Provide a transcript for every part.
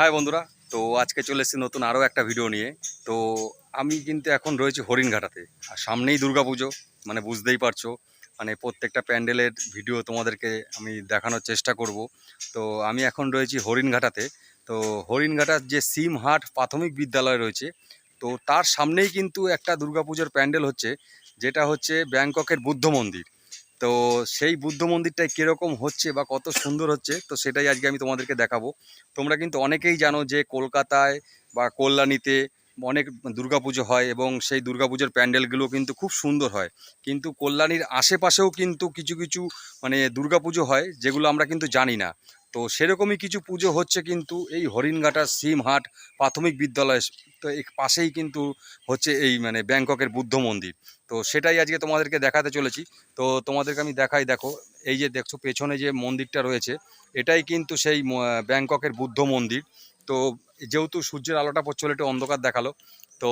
High বন্ধুরা, তো আজকে চলে এসেছি নতুন আরও একটা ভিডিও নিয়ে। তো আমি কিন্তু এখন রয়েছি হরিণঘাটাতে। আর সামনেই দুর্গাপুজো মানে বুঝতেই পারছ মানে প্রত্যেকটা প্যান্ডেলের ভিডিও তোমাদেরকে আমি দেখানোর চেষ্টা করব। তো আমি এখন রয়েছি হরিণঘাটাতে। তো হরিণঘাটার যে সিমহাট প্রাথমিক বিদ্যালয় রয়েছে, তো তার সামনেই কিন্তু একটা দুর্গাপুজোর প্যান্ডেল হচ্ছে, যেটা হচ্ছে ব্যাংককের বুদ্ধ মন্দির। তো সেই বুদ্ধ মন্দিরটাই কীরকম হচ্ছে বা কত সুন্দর হচ্ছে, তো সেটাই আজকে আমি তোমাদেরকে দেখাবো। তোমরা কিন্তু অনেকেই জানো যে কলকাতায় বা কল্যাণীতে অনেক দুর্গাপুজো হয় এবং সেই দুর্গাপুজোর প্যান্ডেলগুলো কিন্তু খুব সুন্দর হয়। কিন্তু কল্যাণীর আশেপাশেও কিন্তু কিছু কিছু মানে দুর্গাপুজো হয় যেগুলো আমরা কিন্তু জানি না। তো সেরকমই কিছু পুজো হচ্ছে কিন্তু এই হরিণঘাটার সিমহাট প্রাথমিক বিদ্যালয়, তো এক পাশেই কিন্তু হচ্ছে এই মানে ব্যাংককের বুদ্ধ মন্দির। তো সেটাই আজকে তোমাদেরকে দেখাতে চলেছি। তো তোমাদেরকে আমি দেখাই, দেখো, এই যে দেখছ পেছনে যে মন্দিরটা রয়েছে, এটাই কিন্তু সেই ব্যাংককের বুদ্ধ মন্দির। তো যেহেতু সূর্যের আলোটা পড়ছিল একটু অন্ধকার দেখাল, তো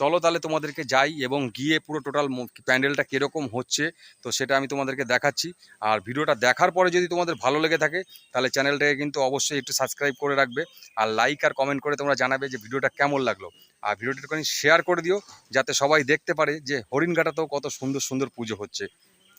চলো তাহলে তোমাদেরকে যাই এবং গিয়ে পুরো টোটাল প্যান্ডেলটা কীরকম হচ্ছে, তো সেটা আমি তোমাদেরকে দেখাচ্ছি। আর ভিডিওটা দেখার পরে যদি তোমাদের ভালো লেগে থাকে, তাহলে চ্যানেলটাকে কিন্তু অবশ্যই একটু সাবস্ক্রাইব করে রাখবে। আর লাইক আর কমেন্ট করে তোমরা জানাবে যে ভিডিওটা কেমন লাগল। আর ভিডিওটা একটুখানি শেয়ার করে দিও, যাতে সবাই দেখতে পারে যে হরিণঘাটাতেও কত সুন্দর সুন্দর পুজো হচ্ছে।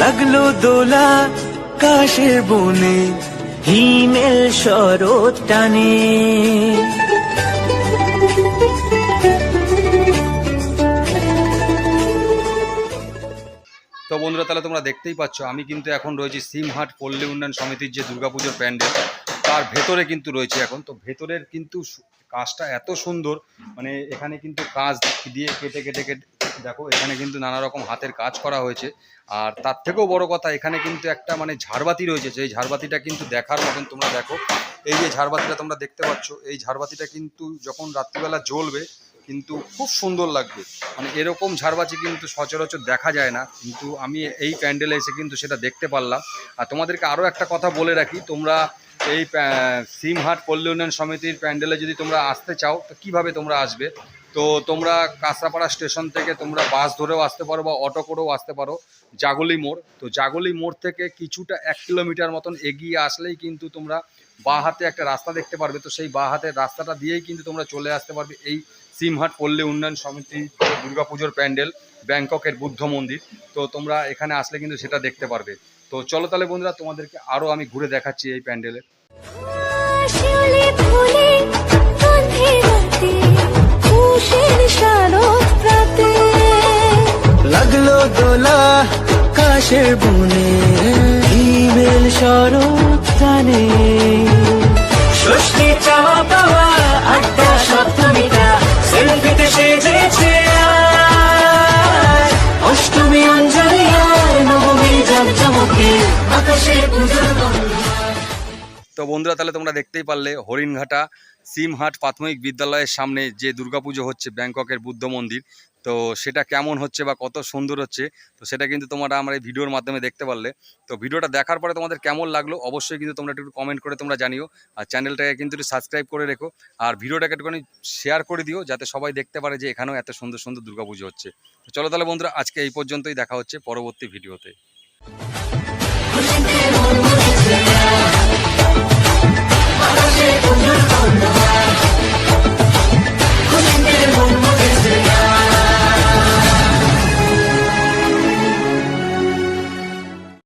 লাগল দোলা কাশের বনে হিমেল শরৎ টানে তো বন্ধুরা তাহলে তোমরা দেখতেই পাচ্ছ আমি কিন্তু এখন রয়েছি সিমহাট পল্লী উন্নয়ন সমিতির যে দুর্গাপুজোর প্যান্ডেল তার ভেতরে কিন্তু রয়েছে এখন। তো ভেতরের কিন্তু কাজটা এত সুন্দর মানে এখানে কিন্তু কাজ দিয়ে কেটে কেটে কেটে দেখো, এখানে কিন্তু নানা রকম হাতের কাজ করা হয়েছে। আর তার থেকেও বড় কথা, এখানে কিন্তু একটা মানে ঝাড়বাতি রয়েছে। সেই ঝাড়বাতিটা কিন্তু দেখার মতন তোমরা দেখো। এই যে ঝাড়বাতিটা তোমরা দেখতে পাচ্ছ, এই ঝাড়বাতিটা কিন্তু যখন রাত্রিবেলা জ্বলবে, কিন্তু খুব সুন্দর লাগবে। মানে এরকম ঝাড়বাতি কিন্তু সচরাচর দেখা যায় না। কিন্তু আমি এই প্যান্ডেলে এসে কিন্তু সেটা দেখতে পারলাম। আর তোমাদেরকে আরও একটা কথা বলে রাখি, তোমরা এই সিমহাট পল্লী উন্নয়ন সমিতির প্যান্ডেলে যদি তোমরা আসতে চাও, তো কীভাবে তোমরা আসবে? তো তোমরা কাঁচরাপাড়া স্টেশন থেকে তোমরা বাস ধরেও আসতে পারো বা অটো করেও আসতে পারো, জাগলি মোড়। তো জাগলি মোড় থেকে কিছুটা এক কিলোমিটার মতন এগিয়ে আসলেই কিন্তু তোমরা বাঁ হাতে একটা রাস্তা দেখতে পারবে। তো সেই বাঁ রাস্তাটা দিয়েই কিন্তু তোমরা চলে আসতে পারবে এই সিমহাট পল্লী উন্নয়ন সমিতি দুর্গাপুজোর প্যান্ডেল, ব্যাংককের বুদ্ধ মন্দির। তো তোমরা এখানে আসলে কিন্তু সেটা দেখতে পারবে। তো চলো তাহলে বন্ধুরা, তোমাদেরকে আরও আমি ঘুরে দেখাচ্ছি এই প্যান্ডেলে। দোলা কাশের বনে হিমেল শরৎ টানে। ষষ্ঠী চাওয়া পাওয়া আড্ডা সপ্তমীটা সেলফিতে সেজেছে অষ্টমী অঞ্জলি নবমী জাকজমকে আকাশে পুজোর তো বন্ধুরা তাহলে তোমরা দেখতেই পারলে হরিণঘাটা সিমহাট প্রাথমিক বিদ্যালয়ের সামনে যে দুর্গাপুজো হচ্ছে ব্যাংককের বুদ্ধ মন্দির তো সেটা কেমন হচ্ছে বা কত সুন্দর হচ্ছে, তো সেটা কিন্তু তোমরা আমার এই ভিডিওর মাধ্যমে দেখতে পারলে। তো ভিডিওটা দেখার পরে তোমাদের কেমন লাগল অবশ্যই কিন্তু তোমরা একটু কমেন্ট করে তোমরা জানিও। আর চ্যানেলটাকে কিন্তু একটু সাবস্ক্রাইব করে রেখো। আর ভিডিওটাকে একটুখানি শেয়ার করে দিও, যাতে সবাই দেখতে পারে যে এখানেও এত সুন্দর সুন্দর দুর্গাপুজো হচ্ছে। তো চলো তাহলে বন্ধুরা, আজকে এই পর্যন্তই দেখা হচ্ছে পরবর্তী ভিডিওতে।